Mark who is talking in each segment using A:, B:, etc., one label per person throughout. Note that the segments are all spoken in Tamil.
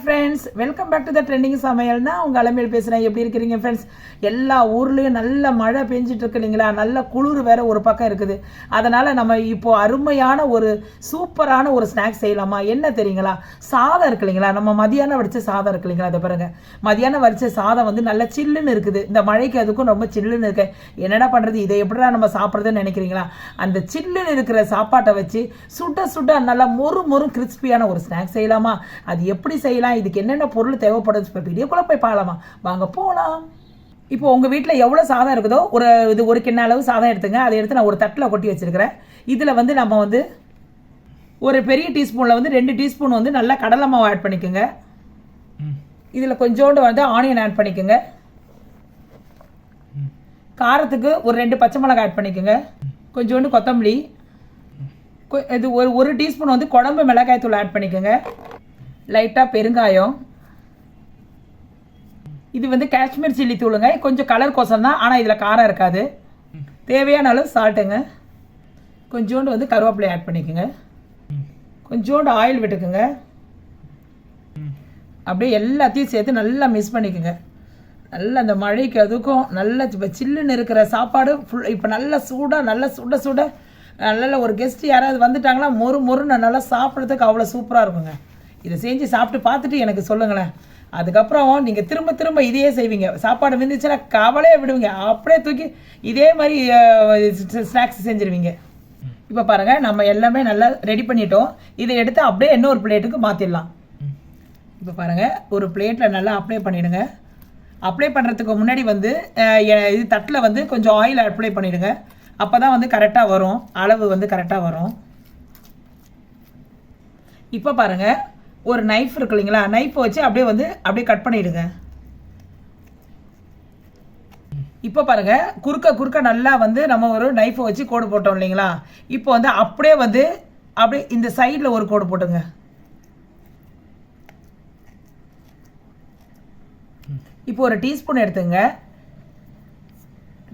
A: Friends welcome back to the trending சமையல்னா உங்கள் அலமையில் பேசுகிறேன் எப்படி இருக்கிறீங்க ஃப்ரெண்ட்ஸ் எல்லா ஊர்லேயும் நல்ல மழை பெஞ்சிட்டு இருக்கு இல்லைங்களா? நல்ல குளிர் வேற ஒரு பக்கம் இருக்குது. அதனால் நம்ம இப்போது அருமையான ஒரு சூப்பரான ஒரு ஸ்நாக்ஸ் செய்யலாமா? என்ன தெரியுங்களா? சாதம் இருக்கு இல்லைங்களா? நம்ம மதியானம் வடித்த சாதம் இருக்கு இல்லைங்களா? அதை பாருங்க. மதியானம் வடித்த சாதம் வந்து நல்ல சில்லுன்னு இருக்குது. இந்த மழைக்கு அதுக்கும் ரொம்ப சில்லுன்னு இருக்கு. என்னடா பண்ணுறது இதை எப்படிடா நம்ம சாப்பிட்றதுன்னு நினைக்கிறீங்களா? அந்த சில்லுன்னு இருக்கிற சாப்பாட்டை வச்சு சுட சுட நல்லா மொறு மொறு கிறிஸ்பியான ஒரு ஸ்நாக்ஸ் செய்யலாமா? அது எப்படி செய்யலாம்? இதுக்கு என்னென்ன பொருள் தேவைப்படுது இப்போ வீடியோக்குள்ளே போய் பார்க்கலாமா? வாங்க போகலாம் இப்போ உங்கள் வீட்டில் எவ்வளோ சாதம் இருக்குதோ ஒரு இது ஒரு கிண்ண அளவு சாதம் எடுத்துங்க. அதை எடுத்து நான் ஒரு தட்டில் கொட்டி வச்சிருக்கிறேன். இதில் வந்து நம்ம வந்து ஒரு பெரிய டீஸ்பூனில் வந்து ரெண்டு டீஸ்பூன் வந்து நல்லா கடலை மாவு ஆட் பண்ணிக்கோங்க. இதில் கொஞ்சோண்டு வந்து ஆனியன் ஆட் பண்ணிக்கோங்க. காரத்துக்கு ஒரு ரெண்டு பச்சை மிளகாய் ஆட் பண்ணிக்கோங்க. கொஞ்சோண்டு கொத்தமல்லி. இது ஒரு ஒரு டீஸ்பூன் வந்து குழம்பு மிளகாய் தூள் ஆட் பண்ணிக்கோங்க. லைட்டாக பெருங்காயம். இது வந்து காஷ்மீர் சில்லி தூளுங்க. கொஞ்சம் கலர் கோசம் தான். ஆனால் இதில் காரம் இருக்காது. தேவையான அளவு சால்ட்டுங்க. கொஞ்சோண்டு வந்து கருவேப்பிலை ஆட் பண்ணிக்கோங்க. கொஞ்சோண்டு ஆயில் விட்டுக்குங்க. அப்படியே எல்லாத்தையும் சேர்த்து நல்லா மிக்ஸ் பண்ணிக்கோங்க. நல்லா அந்த மழைக்கு அதுக்கும் நல்ல இப்போ சில்லுன்னு இருக்கிற சாப்பாடு ஃபுல் இப்போ நல்ல சூடாக நல்ல சுட சுட நல்ல ஒரு கெஸ்ட் யாராவது வந்துட்டாங்கன்னா மொறு மொறுன்னு நல்லா சாப்பிட்றதுக்கு அவ்வளோ சூப்பராக இருக்குங்க. இதை செஞ்சு சாப்பிட்டு பார்த்துட்டு எனக்கு சொல்லுங்களேன். அதுக்கப்புறம் நீங்கள் திரும்ப திரும்ப இதையே செய்வீங்க. சாப்பாடு மிந்துச்சுன்னா கவலையே விடுவீங்க. அப்படியே தூக்கி இதே மாதிரி ஸ்நாக்ஸ் செஞ்சுருவீங்க. இப்போ பாருங்கள் நம்ம எல்லாமே நல்லா ரெடி பண்ணிட்டோம். இதை எடுத்து அப்படியே இன்னொரு பிளேட்டுக்கு மாற்றிடலாம் இப்போ பாருங்கள் ஒரு பிளேட்டில் நல்லா அப்ளை பண்ணிவிடுங்க அப்ளை பண்ணுறதுக்கு முன்னாடி வந்து எ- இது தட்டில் வந்து கொஞ்சம் ஆயில் அப்ளை பண்ணிவிடுங்க அப்போ தான் வந்து கரெக்டாக வரும். அளவு வந்து கரெக்டாக வரும். இப்போ பாருங்கள் ஒரு நைஃப் இருக்கு இல்லைங்களா? நைஃப் வச்சு அப்படியே வந்து அப்படியே கட் பண்ணிவிடுங்க இப்போ பாருங்க குறுக்க குறுக்க நல்லா வந்து நம்ம ஒரு நைஃபை வச்சு கோடு போட்டோம் இல்லைங்களா? இப்போ வந்து அப்படியே வந்து அப்படியே இந்த சைடில் ஒரு கோடு போட்டுங்க. இப்போ ஒரு டீஸ்பூன் எடுத்துங்க.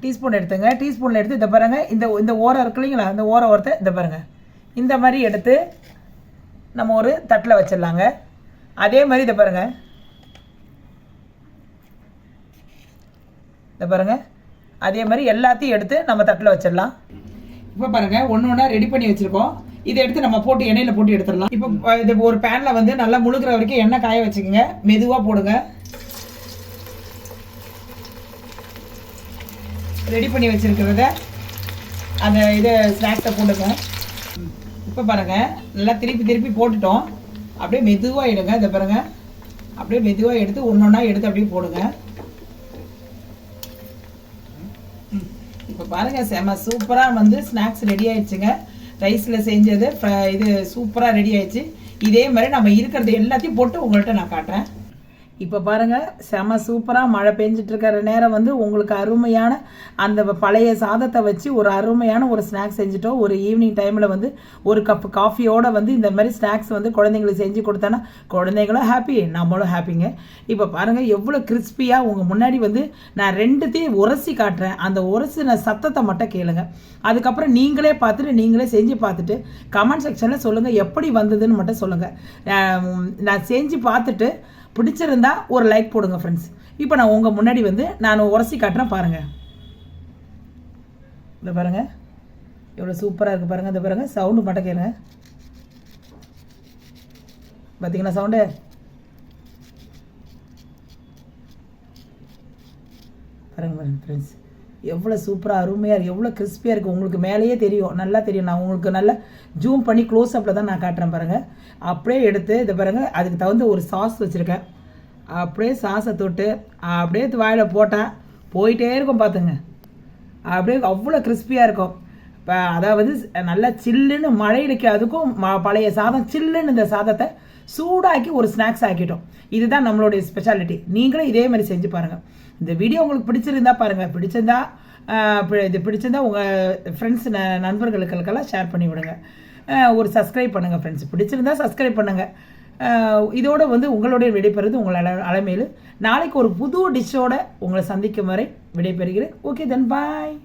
A: டீஸ்பூன் எடுத்துங்க. டீஸ்பூனில் எடுத்து இந்த பாருங்கள் இந்த இந்த ஓரம் இருக்கு இல்லைங்களா? இந்த ஓர ஓரத்தை இந்த பாருங்கள் இந்த மாதிரி எடுத்து நம்ம ஒரு தட்டில் வச்சிடலாங்க. அதே மாதிரி இதை பாருங்க. இதை பாருங்க. அதே மாதிரி எல்லாத்தையும் எடுத்து நம்ம தட்டில் வச்சிடலாம். இப்போ பாருங்கள் ஒன்று ஒன்றா ரெடி பண்ணி வச்சுருக்கோம். இதை எடுத்து நம்ம போட்டு எண்ணெயில் போட்டு எடுத்துடலாம். இப்போ இது ஒரு பேனில் வந்து நல்லா முழுகிற வரைக்கும் எண்ணெய் காய வச்சுக்கோங்க. மெதுவாக போடுங்க. ரெடி பண்ணி வச்சுருக்கிறத அந்த இதை ஸ்நாக்ஸை போடுங்க இப்போ பாருங்கள் நல்லா திருப்பி திருப்பி போட்டுட்டோம். அப்படியே மெதுவாக எடுங்க இதை பாருங்க. அப்படியே மெதுவாக எடுத்து ஒன்று ஒன்றா எடுத்து அப்படியே போடுங்க. இப்போ பாருங்க செம சூப்பராக வந்து ஸ்நாக்ஸ் ரெடி ஆயிடுச்சுங்க. ரைஸில் செஞ்சது இது சூப்பராக ரெடி ஆயிடுச்சு. இதே மாதிரி நம்ம இருக்கிறது எல்லாத்தையும் போட்டு உங்கள்கிட்ட நான் காட்டுறேன். இப்போ பாருங்க செம சூப்பராக மழை பெஞ்சிட்டு இருக்கிற நேரம் வந்து உங்களுக்கு அருமையான அந்த பழைய சாதத்தை வச்சு ஒரு அருமையான ஒரு ஸ்நாக்ஸ் செஞ்சுட்டோம். ஒரு ஈவினிங் டைமில் வந்து ஒரு கப் காஃபியோட வந்து இந்த மாதிரி ஸ்நாக்ஸ் வந்து குழந்தைங்களுக்கு செஞ்சு கொடுத்தோன்னா குழந்தைங்களும் ஹாப்பி நம்மளும் ஹாப்பிங்க இப்போ பாருங்க எவ்வளோ கிறிஸ்பியாக உங்கள் முன்னாடி வந்து நான் ரெண்டுத்தையும் உரசி காட்டுறேன். அந்த உரசின சத்தத்தை மட்டும் கேளுங்க. அதுக்கப்புறம் நீங்களே பார்த்துட்டு நீங்களே செஞ்சு பார்த்துட்டு கமெண்ட் செக்ஷனில் சொல்லுங்கள் எப்படி வந்ததுன்னு மட்டும் சொல்லுங்கள் நான் செஞ்சு பார்த்துட்டு பிடிச்சிருந்தா ஒரு லைக் போடுங்க ஃப்ரெண்ட்ஸ் இப்போ நான் உங்கள் முன்னாடி வந்து நான் உரசி காட்டுறேன் பாருங்கள் இந்த பாருங்கள் எவ்வளோ சூப்பராக இருக்குது பாருங்கள் இந்த பாருங்கள் சவுண்டு மட்டும் கேளுங்க. பார்த்தீங்களா சவுண்டு பாருங்க பாருங்க ஃப்ரெண்ட்ஸ் எவ்வளோ சூப்பராக அருமையாக இருக்குது எவ்வளோ கிறிஸ்பியாக இருக்குது உங்களுக்கு மேலேயே தெரியும். நல்லா தெரியும். நான் உங்களுக்கு நல்லா ஜூம் பண்ணி க்ளோஸ் அப்பில் தான் நான் காட்டுறேன் பாருங்கள் அப்படியே எடுத்து இதை பாருங்கள் அதுக்கு தகுந்த ஒரு சாஸ் வச்சுருக்கேன். அப்படியே சாஸை தொட்டு அப்படியே வாயில் போட்டால் போயிட்டே இருக்கும் பார்த்துங்க. அப்படியே அவ்வளோ கிறிஸ்பியாக இருக்கும். அதாவது நல்லா சில்லுன்னு மழையிலுக்கு அதுக்கும் ம- பழைய சாதம் சில்லுன்னு இந்த சாதத்தை சூடாக்கி ஒரு ஸ்நாக்ஸ் ஆக்கிட்டோம். இதுதான் நம்மளுடைய ஸ்பெஷாலிட்டி நீங்களும் இதே மாதிரி செஞ்சு பாருங்கள் இந்த வீடியோ உங்களுக்கு பிடிச்சிருந்தா பாருங்கள் பிடிச்சிருந்தா இது பிடிச்சிருந்தா உங்கள் ஃப்ரெண்ட்ஸ் நண்பர்களுக்கெல்லாம் ஷேர் பண்ணி விடுங்க. ஒரு சப்ஸ்கிரைப் பண்ணுங்கள் ஃப்ரெண்ட்ஸ் பிடிச்சிருந்தா சப்ஸ்கிரைப் பண்ணுங்கள் இதோடு வந்து உங்களுடைய விடைபெறுவது உங்கள் அல அலைமையில் நாளைக்கு ஒரு புது டிஷ்ஷோட உங்களை சந்திக்கும் வரை விடைபெறுகிறேன். ஓகே தென் பாய்